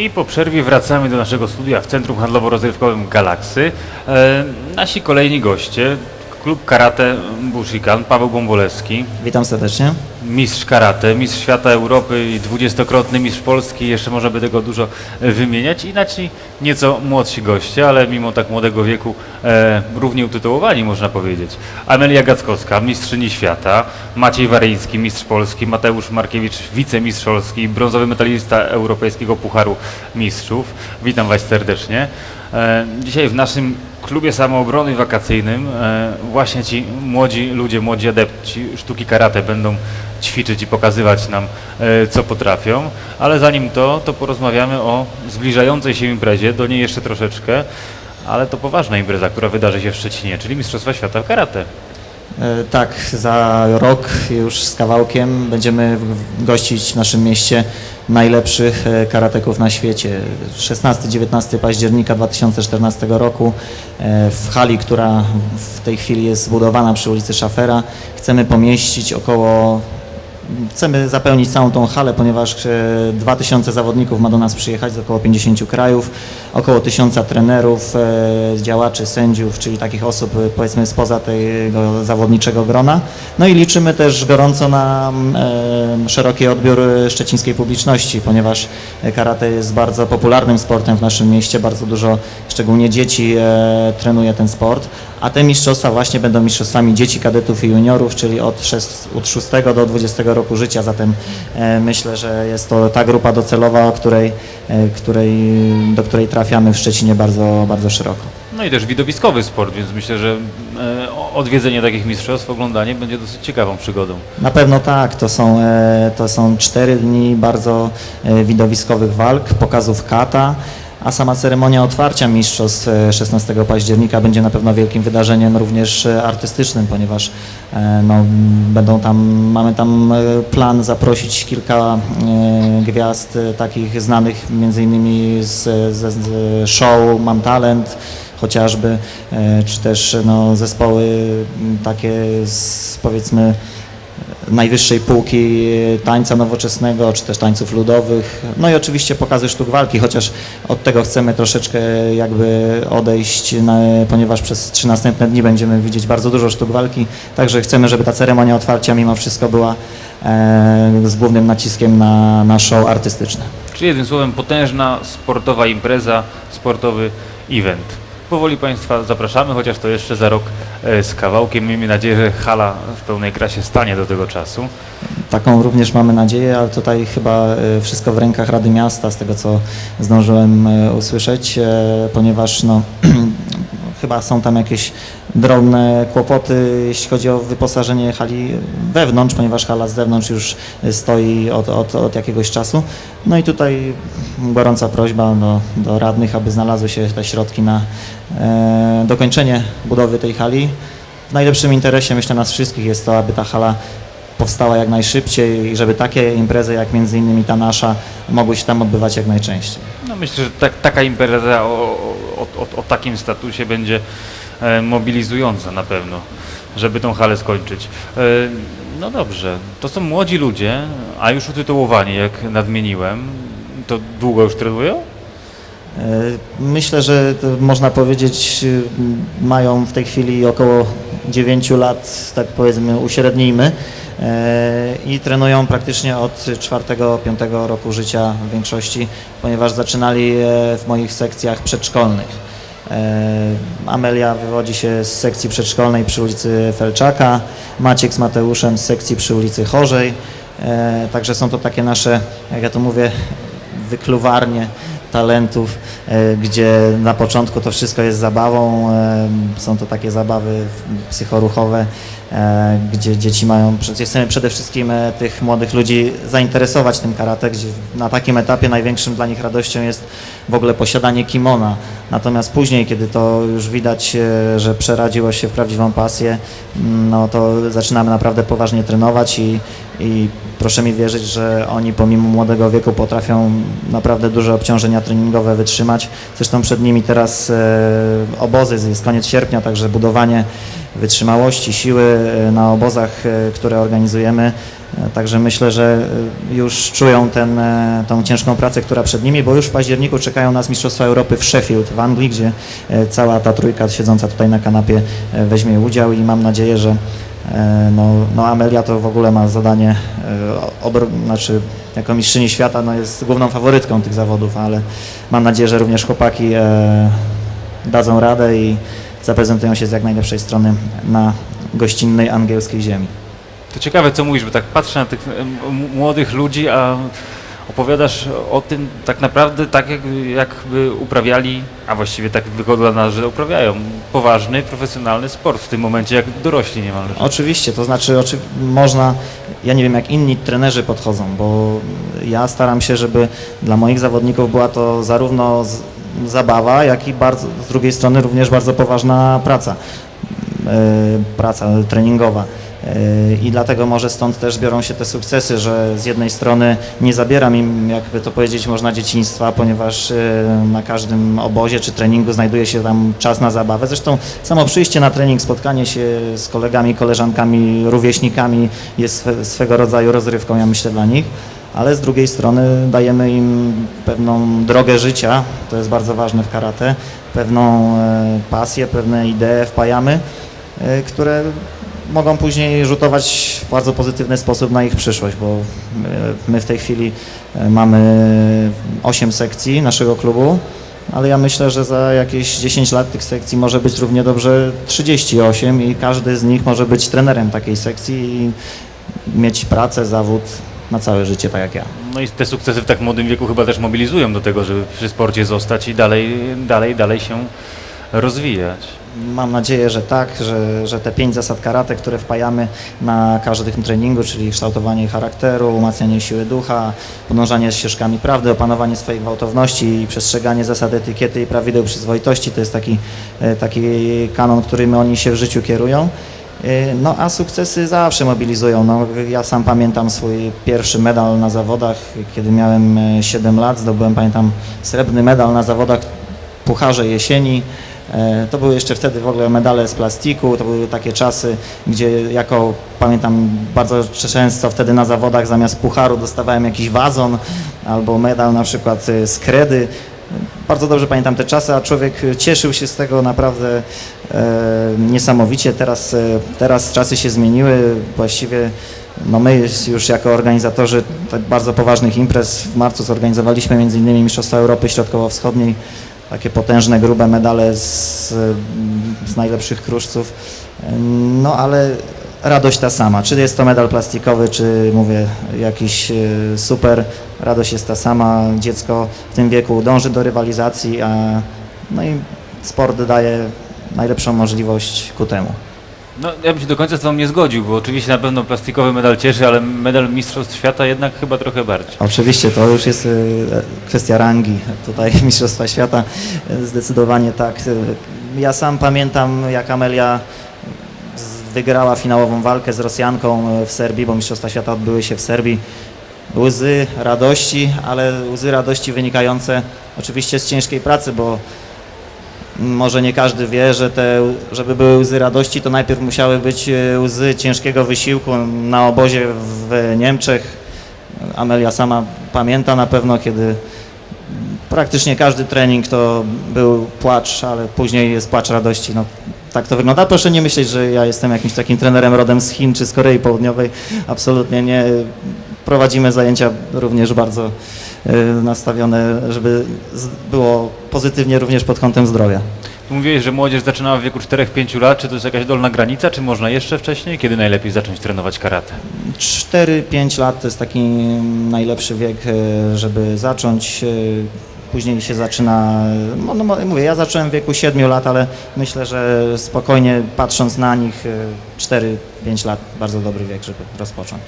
I po przerwie wracamy do naszego studia w Centrum Handlowo-Rozrywkowym Galaksy. E, nasi kolejni goście, klub karate Bushikan, Paweł Bąbolewski, Witam serdecznie. mistrz karate, mistrz świata Europy i dwudziestokrotny mistrz Polski, jeszcze można by tego dużo e, wymieniać. Inaczej nieco młodsi goście, ale mimo tak młodego wieku e, równie utytułowani można powiedzieć. Amelia Gackowska, mistrzyni świata, Maciej Waryński, mistrz Polski, Mateusz Markiewicz, wicemistrz Polski, brązowy medalista Europejskiego Pucharu Mistrzów. Witam Was serdecznie. E, Dzisiaj w naszym klubie samoobrony wakacyjnym e, właśnie ci młodzi ludzie, młodzi adepci sztuki karate będą ćwiczyć i pokazywać nam, e, co potrafią. Ale zanim to, to porozmawiamy o zbliżającej się imprezie, do niej jeszcze troszeczkę, ale to poważna impreza, która wydarzy się w Szczecinie, czyli Mistrzostwa Świata w karate. E, Tak, za rok już z kawałkiem będziemy gościć w naszym mieście najlepszych e, karateków na świecie. 16-19 października 2014 roku e, w hali, która w tej chwili jest zbudowana przy ulicy Szafera, chcemy pomieścić około Chcemy zapełnić całą tą halę, ponieważ e, 2000 zawodników ma do nas przyjechać z około 50 krajów, około 1000 trenerów, e, działaczy, sędziów, czyli takich osób e, powiedzmy spoza tego zawodniczego grona. No i liczymy też gorąco na e, szeroki odbiór e, szczecińskiej publiczności, ponieważ e, karate jest bardzo popularnym sportem w naszym mieście, bardzo dużo, szczególnie dzieci e, trenuje ten sport, a te mistrzostwa właśnie będą mistrzostwami dzieci, kadetów i juniorów, czyli od 6, od 6 do 20 roku życia, zatem e, myślę, że jest to ta grupa docelowa, której, e, której, do której trafiamy w Szczecinie bardzo, bardzo szeroko. No i też widowiskowy sport, więc myślę, że e, odwiedzenie takich mistrzostw, oglądanie będzie dosyć ciekawą przygodą. Na pewno tak, to są, to są cztery dni bardzo widowiskowych walk, pokazów kata, a sama ceremonia otwarcia mistrzostw e, 16 października będzie na pewno wielkim wydarzeniem również e, artystycznym, ponieważ e, no, będą tam, mamy tam e, plan zaprosić kilka e, gwiazd e, takich znanych między innymi z, z, z show Mam Talent, chociażby, e, czy też no, zespoły takie z, powiedzmy najwyższej półki tańca nowoczesnego, czy też tańców ludowych, no i oczywiście pokazy sztuk walki, chociaż od tego chcemy troszeczkę jakby odejść, ponieważ przez trzy następne dni będziemy widzieć bardzo dużo sztuk walki, także chcemy, żeby ta ceremonia otwarcia mimo wszystko była e, z głównym naciskiem na, na show artystyczne. Czyli jednym słowem potężna sportowa impreza, sportowy event. Powoli Państwa zapraszamy, chociaż to jeszcze za rok e, z kawałkiem. Miejmy nadzieję, że hala w pełnej krasie stanie do tego czasu. Taką również mamy nadzieję, ale tutaj chyba e, wszystko w rękach Rady Miasta, z tego co zdążyłem e, usłyszeć, ponieważ no, chyba są tam jakieś drobne kłopoty, jeśli chodzi o wyposażenie hali wewnątrz, ponieważ hala z zewnątrz już stoi od, od, od jakiegoś czasu. No i tutaj gorąca prośba do, do radnych, aby znalazły się te środki na e, dokończenie budowy tej hali. W najlepszym interesie, myślę, nas wszystkich jest to, aby ta hala powstała jak najszybciej i żeby takie imprezy jak między innymi ta nasza mogły się tam odbywać jak najczęściej. No myślę, że tak, taka impreza o, o, o, o takim statusie będzie mobilizująca na pewno, żeby tą halę skończyć. E, no dobrze, to są młodzi ludzie, a już utytułowani, jak nadmieniłem. To długo już trenują? E, Myślę, że można powiedzieć mają w tej chwili około 9 lat, tak powiedzmy uśrednijmy e, i trenują praktycznie od 4-5 roku życia w większości, ponieważ zaczynali e, w moich sekcjach przedszkolnych. E, Amelia wywodzi się z sekcji przedszkolnej przy ulicy Felczaka, Maciek z Mateuszem z sekcji przy ulicy Chorzej. E, Także są to takie nasze, jak ja to mówię, wykluwarnie talentów, e, gdzie na początku to wszystko jest zabawą. e, Są to takie zabawy psychoruchowe, e, gdzie dzieci mają, chcemy przede wszystkim tych młodych ludzi zainteresować tym karate, gdzie na takim etapie największym dla nich radością jest w ogóle posiadanie kimona. Natomiast później, kiedy to już widać, że przeradziło się w prawdziwą pasję, mm, no to zaczynamy naprawdę poważnie trenować i, i proszę mi wierzyć, że oni pomimo młodego wieku potrafią naprawdę duże obciążenia treningowe wytrzymać. Zresztą przed nimi teraz e, obozy, jest koniec sierpnia, także budowanie wytrzymałości, siły e, na obozach, e, które organizujemy Także myślę, że już czują ten, tą ciężką pracę, która przed nimi, bo już w październiku czekają nas Mistrzostwa Europy w Sheffield w Anglii, gdzie cała ta trójka siedząca tutaj na kanapie weźmie udział i mam nadzieję, że no, no Amelia to w ogóle ma zadanie, e, obr- znaczy jako mistrzyni świata no jest główną faworytką tych zawodów, ale mam nadzieję, że również chłopaki e, dadzą radę i zaprezentują się z jak najlepszej strony na gościnnej angielskiej ziemi. To ciekawe, co mówisz, bo tak patrzę na tych młodych ludzi, a opowiadasz o tym tak naprawdę tak, jakby, jakby uprawiali, a właściwie tak wygląda na, że uprawiają poważny, profesjonalny sport w tym momencie, jak dorośli niemalże. Oczywiście, to znaczy oczy, można, ja nie wiem jak inni trenerzy podchodzą, bo ja staram się, żeby dla moich zawodników była to zarówno z, zabawa, jak i bardzo, z drugiej strony również bardzo poważna praca, e, praca treningowa. I dlatego może stąd też biorą się te sukcesy, że z jednej strony nie zabieram im, jakby to powiedzieć można, dzieciństwa, ponieważ e, na każdym obozie czy treningu znajduje się tam czas na zabawę. Zresztą samo przyjście na trening, spotkanie się z kolegami, koleżankami, rówieśnikami jest swe, swego rodzaju rozrywką, ja myślę, dla nich. Ale z drugiej strony dajemy im pewną drogę życia, to jest bardzo ważne w karate, pewną e, pasję, pewne idee wpajamy, e, które mogą później rzutować w bardzo pozytywny sposób na ich przyszłość, bo e, my w tej chwili e, mamy 8 sekcji naszego klubu, ale ja myślę, że za jakieś 10 lat tych sekcji może być równie dobrze 38 i każdy z nich może być trenerem takiej sekcji i mieć pracę, zawód na całe życie, tak jak ja. No i te sukcesy w tak młodym wieku chyba też mobilizują do tego, żeby przy sporcie zostać i dalej, dalej, dalej się rozwijać. Mam nadzieję, że tak, że, że te pięć zasad karate, które wpajamy na każdym treningu, czyli kształtowanie charakteru, umacnianie siły ducha, podążanie ścieżkami prawdy, opanowanie swojej gwałtowności i przestrzeganie zasad etykiety i prawideł przyzwoitości, to jest taki, e, taki kanon, którym oni się w życiu kierują. E, No a sukcesy zawsze mobilizują. No, ja sam pamiętam swój pierwszy medal na zawodach, kiedy miałem e, 7 lat, zdobyłem, pamiętam, srebrny medal na zawodach Pucharze Jesieni. E, To były jeszcze wtedy w ogóle medale z plastiku, to były takie czasy, gdzie jako pamiętam bardzo często wtedy na zawodach zamiast pucharu dostawałem jakiś wazon albo medal na przykład e, z kredy. Bardzo dobrze pamiętam te czasy, a człowiek cieszył się z tego naprawdę e, niesamowicie. Teraz, e, teraz czasy się zmieniły, właściwie no my już jako organizatorzy tak bardzo poważnych imprez w marcu zorganizowaliśmy m.in. Mistrzostwa Europy Środkowo-Wschodniej, takie potężne, grube medale z, z najlepszych kruszców. No ale radość ta sama. Czy jest to medal plastikowy, czy mówię jakiś e, super, radość jest ta sama. Dziecko w tym wieku dąży do rywalizacji, a no i sport daje najlepszą możliwość ku temu. No, ja bym się do końca z Tobą nie zgodził, bo oczywiście na pewno plastikowy medal cieszy, ale medal Mistrzostw Świata jednak chyba trochę bardziej. Oczywiście to już jest y, kwestia rangi. Tutaj Mistrzostwa Świata zdecydowanie tak. Y, Ja sam pamiętam jak Amelia wygrała finałową walkę z Rosjanką y, w Serbii, bo Mistrzostwa Świata odbyły się w Serbii. Łzy radości, ale łzy radości wynikające oczywiście z ciężkiej pracy, bo może nie każdy wie, że te, żeby były łzy radości, to najpierw musiały być e, łzy ciężkiego wysiłku na obozie w Niemczech. Amelia sama pamięta na pewno, kiedy praktycznie każdy trening to był płacz, ale później jest płacz radości. No, tak to wygląda. Proszę nie myśleć, że ja jestem jakimś takim trenerem rodem z Chin czy z Korei Południowej. Absolutnie nie. Prowadzimy zajęcia również bardzo nastawione, żeby było pozytywnie również pod kątem zdrowia. Mówiłeś, że młodzież zaczynała w wieku 4-5 lat. Czy to jest jakaś dolna granica, czy można jeszcze wcześniej? Kiedy najlepiej zacząć trenować karate? 4-5 lat to jest taki najlepszy wiek, e, żeby zacząć. e, Później się zaczyna, no, no, mówię, ja zacząłem w wieku 7 lat, ale myślę, że spokojnie patrząc na nich, e, 4-5 lat bardzo dobry wiek, żeby rozpocząć.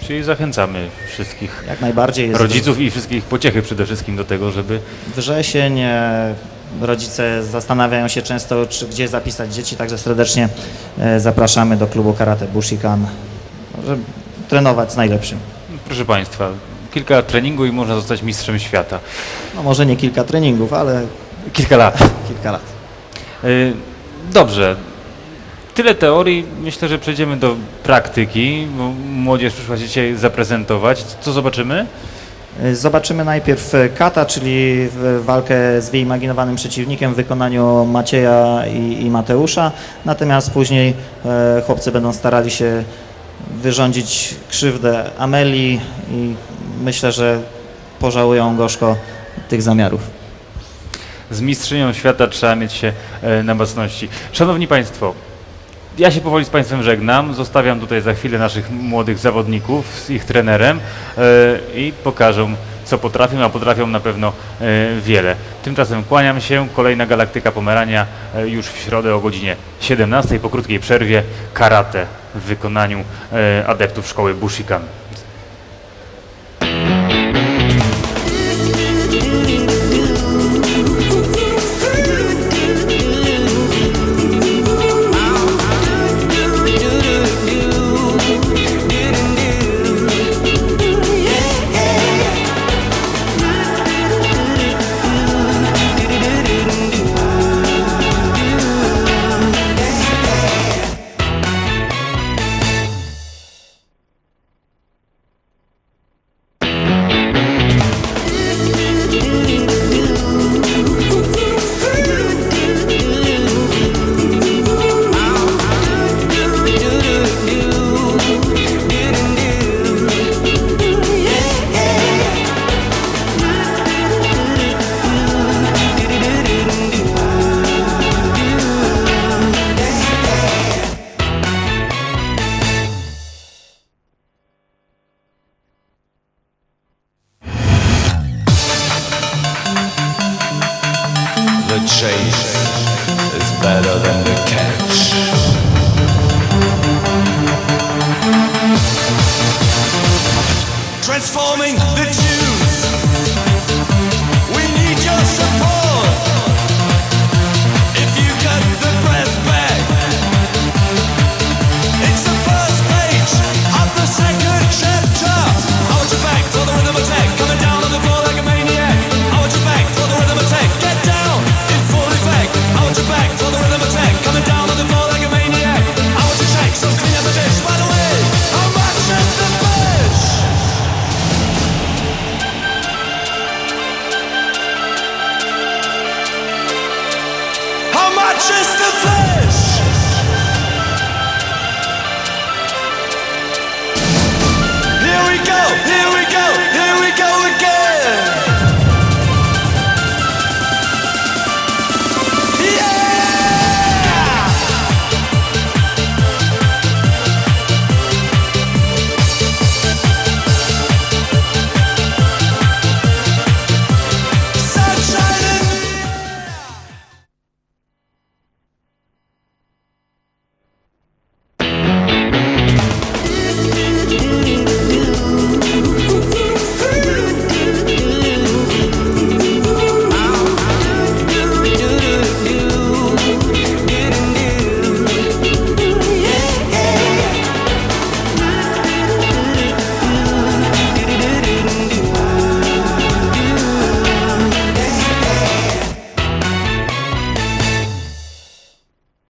Czyli zachęcamy wszystkich Jak najbardziej jest rodziców i wszystkich pociechy przede wszystkim do tego, żeby wrzesień, e, rodzice zastanawiają się często, czy gdzie zapisać dzieci, także serdecznie e, zapraszamy do klubu Karate Bushikan, żeby trenować z najlepszym. Proszę Państwa, kilka lat treningu i można zostać mistrzem świata. No może nie kilka treningów, ale Kilka lat. kilka lat. Y, Dobrze. Tyle teorii, myślę, że przejdziemy do praktyki, bo młodzież przyszła się dzisiaj zaprezentować. Co zobaczymy? Zobaczymy najpierw kata, czyli walkę z wyimaginowanym przeciwnikiem w wykonaniu Macieja i, i Mateusza, natomiast później e, chłopcy będą starali się wyrządzić krzywdę Amelii i myślę, że pożałują gorzko tych zamiarów. Z mistrzynią świata trzeba mieć się e, na mocności. Szanowni Państwo, ja się powoli z Państwem żegnam. Zostawiam tutaj za chwilę naszych młodych zawodników z ich trenerem e, i pokażą, co potrafią, a potrafią na pewno e, wiele. Tymczasem kłaniam się. Kolejna Galaktyka Pomerania e, już w środę o godzinie 17 po krótkiej przerwie karate w wykonaniu adeptów szkoły Bushikan.